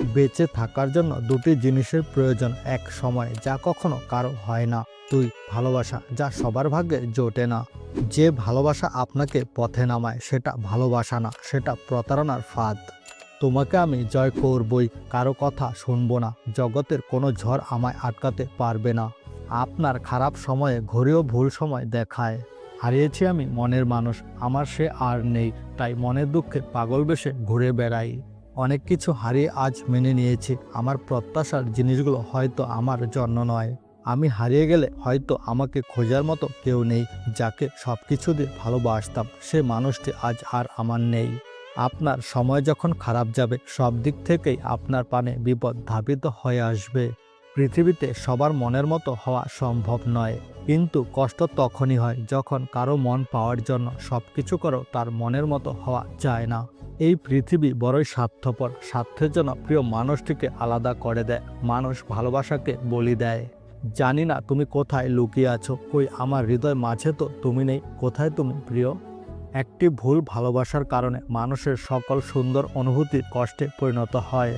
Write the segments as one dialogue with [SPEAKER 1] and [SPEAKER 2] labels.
[SPEAKER 1] বেঁচে থাকার জন্য দুটি জিনিসের প্রয়োজন এক সময়, যা কখনো কারও হয় না। দুই, ভালোবাসা, যা সবার ভাগ্যে জোটে না। যে ভালোবাসা আপনাকে পথে নামায়, সেটা ভালোবাসা না, সেটা প্রতারণার ফাঁদ। তোমাকে আমি জয় করবই, কারও কথা শুনব না, জগতের কোনো ঝড় আমায় আটকাতে পারবে না। আপনার খারাপ সময়ে ঘড়িও ভুল সময় দেখায়। হারিয়েছি আমি মনের মানুষ, আমার সে আর নেই, তাই মনের দুঃখে পাগল বেশে ঘুরে বেড়াই। অনেক কিছু হারিয়ে আজ মেনে নিয়েছি। আমার প্রত্যাশার জিনিসগুলো হয়তো আমার জন্য নয়। আমি হারিয়ে গেলে হয়তো আমাকে খোঁজার মতো কেউ নেই যাকে সব কিছু দিয়ে ভালোবাসতাম। সে মানুষটি আজ আর আমার নেই। আপনার সময় যখন খারাপ যাবে, সব দিক থেকেই আপনার পানে বিপদ ধাবিত হয়ে আসবে। পৃথিবীতে সবার মনের মতো হওয়া সম্ভব নয়। কিন্তু কষ্ট তখনই হয় যখন কারও মন পাওয়ার জন্য সব কিছু করো তার মনের মতো হওয়া যায় না। এই পৃথিবী বড়ই স্বার্থপর, স্বার্থের জন্য প্রিয় মানুষটিকে আলাদা করে দেয়, মানুষ ভালোবাসাকে বলি দেয়। জানি না তুমি কোথায় লুকিয়ে আছো, কই আমার হৃদয় মাঝে তো তুমি নেই, কোথায় তুমি প্রিয়? একটি ভুল ভালোবাসার কারণে মানুষের সকল সুন্দর অনুভূতি কষ্টে পরিণত হয়।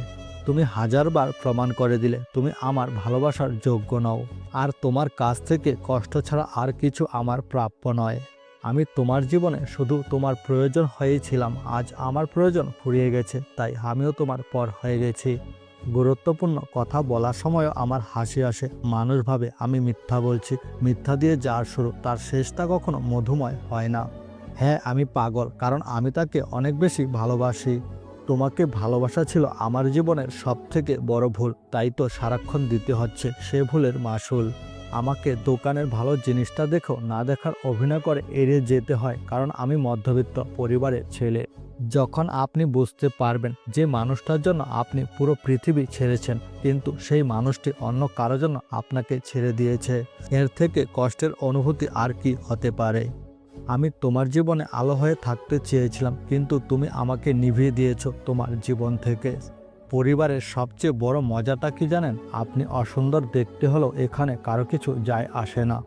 [SPEAKER 1] তুমি হাজারবার প্রমাণ করে দিলে, তুমি আমার ভালোবাসার যোগ্য নও। আর তোমার কাছ থেকে কষ্ট ছাড়া আর কিছু আমার প্রাপ্য নয়। আমি তোমার জীবনে শুধু তোমার প্রয়োজন হয়েছিলাম, আজ আমার প্রয়োজন ফুরিয়ে গেছে, তাই আমিও তোমার পর হয়ে গেছি। গুরুত্বপূর্ণ কথা বলার সময়ও আমার হাসি আসে। মানুষ ভাবে, আমি মিথ্যা বলছি, মিথ্যা দিয়ে যার শুরু, তার শেষটা কখনো মধুময় হয় না। হ্যাঁ আমি পাগল, কারণ আমি তাকে অনেক বেশি ভালোবাসি। তোমাকে ভালোবাসা ছিল আমার জীবনের সব থেকে বড় ভুল, তাই তো সারাক্ষণ দিতে হচ্ছে সে ভুলের মাসুল। আমাকে দোকানের ভালো জিনিসটা দেখো, না দেখার অভিনয় করে এড়িয়ে যেতে হয়, কারণ আমি মধ্যবিত্ত পরিবারের ছেলে। যখন আপনি বুঝতে পারবেন যে মানুষটার জন্য আপনি পুরো পৃথিবী ছেড়েছেন, কিন্তু সেই মানুষটি অন্য কারোর জন্য আপনাকে ছেড়ে দিয়েছে, এর থেকে কষ্টের অনুভূতি আর কি হতে পারে? আমি তোমার জীবনে আলো হয়ে থাকতে চেয়েছিলাম, কিন্তু তুমি আমাকে নিভিয়ে দিয়েছ তোমার জীবন থেকে। পরিবারের সবচেয়ে বড় মজাটা কি জানেন? আপনি অসুন্দর দেখতে হলেও এখানে কারও কিছু যায় আসে না।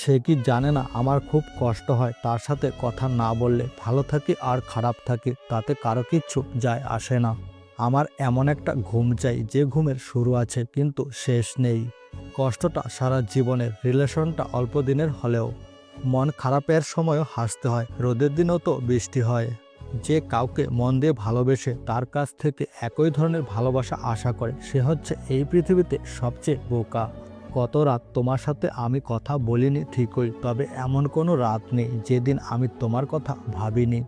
[SPEAKER 1] সে কি জানে না আমার খুব কষ্ট হয় তার সাথে কথা না বললে, ভালো থাকি আর খারাপ থাকি, তাতে কারও কিচ্ছু যায় আসে না। আমার এমন একটা ঘুম চাই যে ঘুমের শুরু আছে, কিন্তু শেষ নেই। কষ্টটা সারা জীবনের রিলেশনটা অল্প দিনের হলেও। মন খারাপের সময়ও হাসতে হয়। রোদের দিনও তো বৃষ্টি হয়। যে কাউকে মন দিয়ে ভালোবেসে তার কাছ থেকে একই ধরনের ভালোবাসা আশা করে, সে হচ্ছে এই পৃথিবীতে সবচেয়ে বোকা। কত রাত তোমার সাথে আমি কথা বলিনি ঠিকই, তবে এমন কোনো রাত নেই যেদিন আমি তোমার কথা ভাবিনি।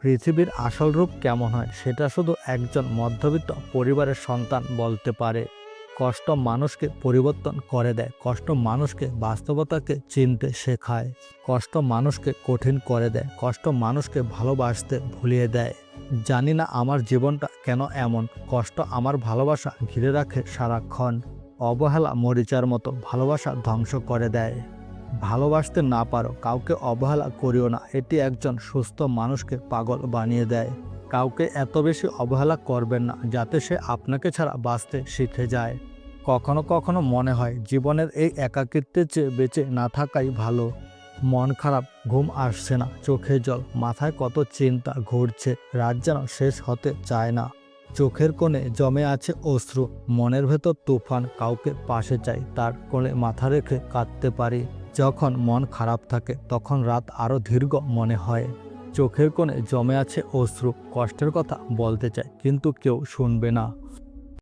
[SPEAKER 1] পৃথিবীর আসল রূপ কেমন হয় সেটা শুধু একজন মধ্যবিত্ত পরিবারের সন্তান বলতে পারে। কষ্ট মানুষকে পরিবর্তন করে দেয়। কষ্ট মানুষকে বাস্তবতাকে চিনতে শেখায়। কষ্ট মানুষকে কঠিন করে দেয়। কষ্ট মানুষকে ভালোবাসতে ভুলিয়ে দেয়। জানি না আমার জীবনটা কেন এমন। কষ্ট আমার ভালোবাসা ঘিরে রাখে সারাক্ষণ। অবহেলা মরিচার মতো ভালোবাসা ধ্বংস করে দেয়। ভালোবাসতে না পারো, কাউকে অবহেলা করিও না। এটি একজন সুস্থ মানুষকে পাগল বানিয়ে দেয়। কাউকে এত বেশি অবহেলা করবেন না, যাতে সে আপনাকে ছাড়া বাঁচতে শিখে যায়। কখনো কখনো মনে হয় জীবনের এই একাকিত্বের চেয়ে বেঁচে না থাকাই ভালো। মন খারাপ, ঘুম আসছে না চোখে জল, মাথায় কত চিন্তা ঘুরছে, রাত যেন শেষ হতে চায় না। চোখের কোণে জমে আছে অশ্রু, মনের ভেতর তুফান, কাউকে পাশে চাই, তার কোণে মাথা রেখে কাঁদতে পারি। যখন মন খারাপ থাকে, তখন রাত আরও দীর্ঘ মনে হয়। চোখের কোণে জমে আছে অশ্রু। কষ্টের কথা বলতে চায় কিন্তু কেউ শুনবে না।